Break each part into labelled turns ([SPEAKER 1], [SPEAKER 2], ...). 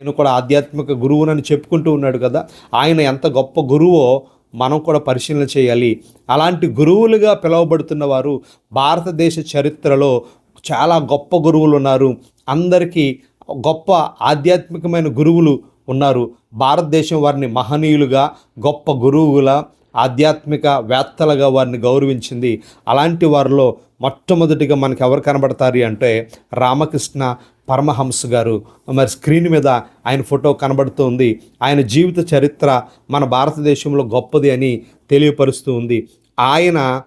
[SPEAKER 1] నేను కూడా ఆధ్యాత్మిక గురువునని చెప్పుకుంటూ ఉన్నాడు కదా. ఆయన ఎంత గొప్ప గురువో మనం కూడా పరిశీలన చేయాలి. అలాంటి గురువులుగా పిలువబడుతున్న వారు భారతదేశ చరిత్రలో చాలా గొప్ప గురువులు ఉన్నారు. అందరికీ గొప్ప ఆధ్యాత్మికమైన గురువులు ఉన్నారు. భారతదేశం వారిని మహనీయులుగా గొప్ప గురువుల ఆధ్యాత్మిక వేత్తలుగా వారిని గౌరవించింది. అలాంటి వారిలో మొట్టమొదటిగా మనకు ఎవరు కనబడతారు అంటే రామకృష్ణ పరమహంస గారు. మరి స్క్రీన్ మీద ఆయన ఫోటో కనబడుతుంది. ఆయన జీవిత చరిత్ర మన భారతదేశంలో గొప్పది అని తెలియపరుస్తూ ఉంది. ఆయన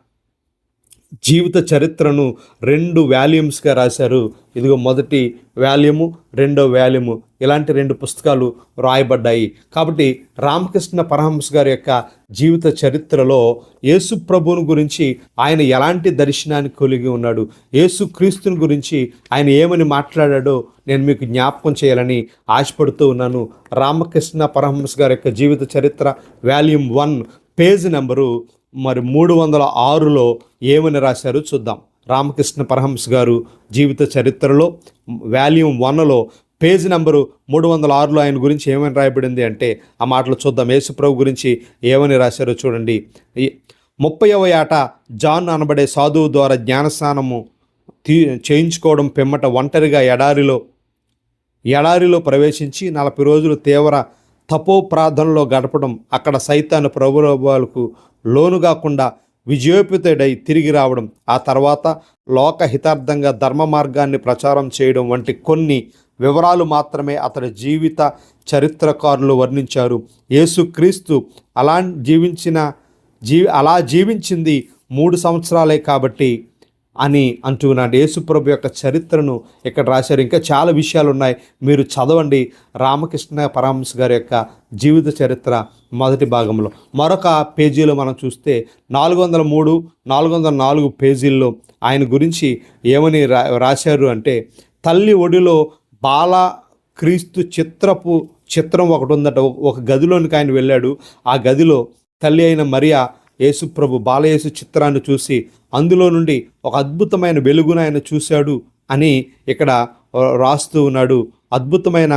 [SPEAKER 1] జీవిత చరిత్రను రెండు వాల్యూమ్స్గా రాశారు. ఇదిగో మొదటి వాల్యూము రెండో వాల్యూము. ఇలాంటి రెండు పుస్తకాలు రాయబడ్డాయి. కాబట్టి రామకృష్ణ పరహంస్ గారి యొక్క జీవిత చరిత్రలో యేసు ప్రభువుని గురించి ఆయన ఎలాంటి దర్శనాన్ని కలిగి ఉన్నాడు యేసు క్రీస్తుని గురించి ఆయన ఏమని మాట్లాడాడో నేను మీకు జ్ఞాపకం చేయాలని ఆశపడుతూ ఉన్నాను. రామకృష్ణ పరహంస్ గారి యొక్క జీవిత చరిత్ర వాల్యూమ్ వన్ పేజ్ నెంబరు మరి మూడు వందల ఆరులో ఏమని రాశారో చూద్దాం. రామకృష్ణ పరహంస్ గారు జీవిత చరిత్రలో వాల్యూమ్ వన్లో పేజ్ నెంబరు మూడు వందల ఆరులో ఆయన గురించి ఏమని రాయబడింది అంటే ఆ మాటలు చూద్దాం. యేసుప్రభు గురించి ఏమని రాశారో చూడండి. ముప్పైవ ఏట జాన్ అనబడే సాధువు ద్వారా జ్ఞానస్నానము తీ చేయించుకోవడం పిమ్మట ఒంటరిగా ఎడారిలో ఎడారిలో ప్రవేశించి నలభై రోజులు తీవ్ర తపో ప్రార్థనలో గడపడం అక్కడ సైతాను ప్రభులోభాలకు లోను కాకుండా విజయోపితుడై తిరిగి రావడం ఆ తర్వాత లోకహితార్థంగా ధర్మ మార్గాన్ని ప్రచారం చేయడం వంటి కొన్ని వివరాలు మాత్రమే అతడి జీవిత చరిత్రకారులు వర్ణించారు. యేసుక్రీస్తు అలా జీవించిన జీ అలా జీవించింది మూడు సంవత్సరాలే కాబట్టి అని అంటున్నాడు యేసుప్రభు యొక్క చరిత్రను ఇక్కడ రాశారు. ఇంకా చాలా విషయాలు ఉన్నాయి మీరు చదవండి రామకృష్ణ పరమహంస గారి యొక్క జీవిత చరిత్ర మొదటి భాగంలో. మరొక పేజీలో మనం చూస్తే నాలుగు వందల మూడు నాలుగు వందల నాలుగు పేజీల్లో ఆయన గురించి ఏమని రా రాశారు అంటే తల్లి ఒడిలో బాల క్రీస్తు చిత్రపు చిత్రం ఒకటి ఉందట. ఒక- ఒక గదిలోనికి ఆయన వెళ్ళాడు. ఆ గదిలో తల్లి అయిన మరియా యేసుప్రభు బాలయేసు చిత్రాన్ని చూసి అందులో నుండి ఒక అద్భుతమైన వెలుగును ఆయన చూశాడు అని ఇక్కడ రాస్తూ ఉన్నాడు. అద్భుతమైన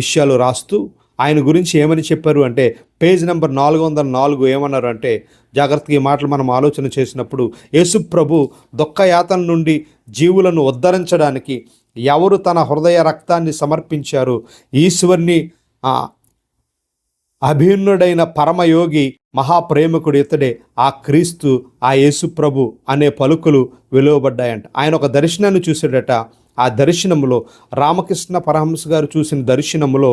[SPEAKER 1] విషయాలు రాస్తూ ఆయన గురించి ఏమని చెప్పారు అంటే పేజ్ నెంబర్ నాలుగు వందల నాలుగు ఏమన్నారు అంటే జాగ్రత్తగా ఈ మాటలు మనం ఆలోచన చేసినప్పుడు యేసుప్రభు దుఃఖయాతన నుండి జీవులను ఉద్ధరించడానికి ఎవరు తన హృదయ రక్తాన్ని సమర్పించారు? ఈశ్వర్ని అభిన్నుడైన పరమయోగి మహాప్రేమికుడు ఇతడే ఆ క్రీస్తు ఆ యేసుప్రభు అనే పలుకులు వెలువబడ్డాయంట. ఆయన ఒక దర్శనాన్ని చూసాడట ఆ దర్శనములో రామకృష్ణ పరహంస గారు చూసిన దర్శనములో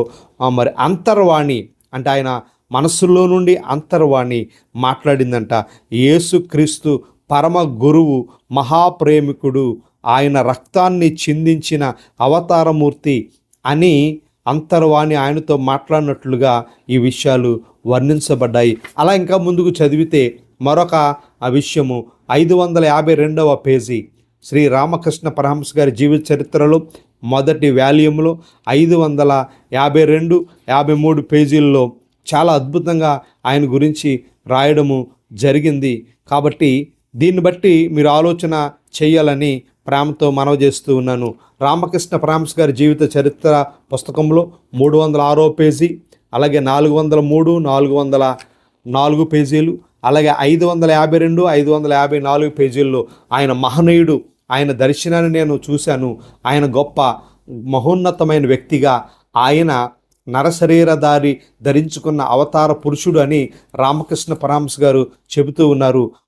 [SPEAKER 1] మరి అంతర్వాణి అంటే ఆయన మనస్సులో నుండి అంతర్వాణి మాట్లాడిందంట. యేసుక్రీస్తు పరమ గురువు మహాప్రేమికుడు ఆయన రక్తాన్ని చిందించిన అవతారమూర్తి అని అంతర్వాణి ఆయనతో మాట్లాడినట్లుగా ఈ విషయాలు వర్ణించబడ్డాయి. అలా ఇంకా ముందుకు చదివితే మరొక ఆ విషయము ఐదు వందల యాభై రెండవ పేజీ. శ్రీ రామకృష్ణ పరహంస గారి జీవిత చరిత్రలో మొదటి వాల్యూమ్లో ఐదు వందల యాభై రెండు యాభై మూడు పేజీల్లో చాలా అద్భుతంగా ఆయన గురించి రాయడము జరిగింది. కాబట్టి దీన్ని బట్టి మీరు ఆలోచన చేయాలని ప్రేమతో మనవి చేస్తూ ఉన్నాను. రామకృష్ణ పరహంస గారి జీవిత చరిత్ర పుస్తకంలో మూడు వందల ఆరో పేజీ అలాగే నాలుగు వందల మూడు నాలుగు వందల నాలుగు పేజీలు అలాగే ఐదు వందల యాభై రెండు ఐదు వందల యాభై నాలుగు పేజీల్లో ఆయన మహనీయుడు ఆయన దర్శనాన్ని నేను చూశాను. ఆయన గొప్ప మహోన్నతమైన వ్యక్తిగా ఆయన నరశరీరధారి ధరించుకున్న అవతార పురుషుడు అని రామకృష్ణ పరామర్శ గారు చెబుతూ ఉన్నారు.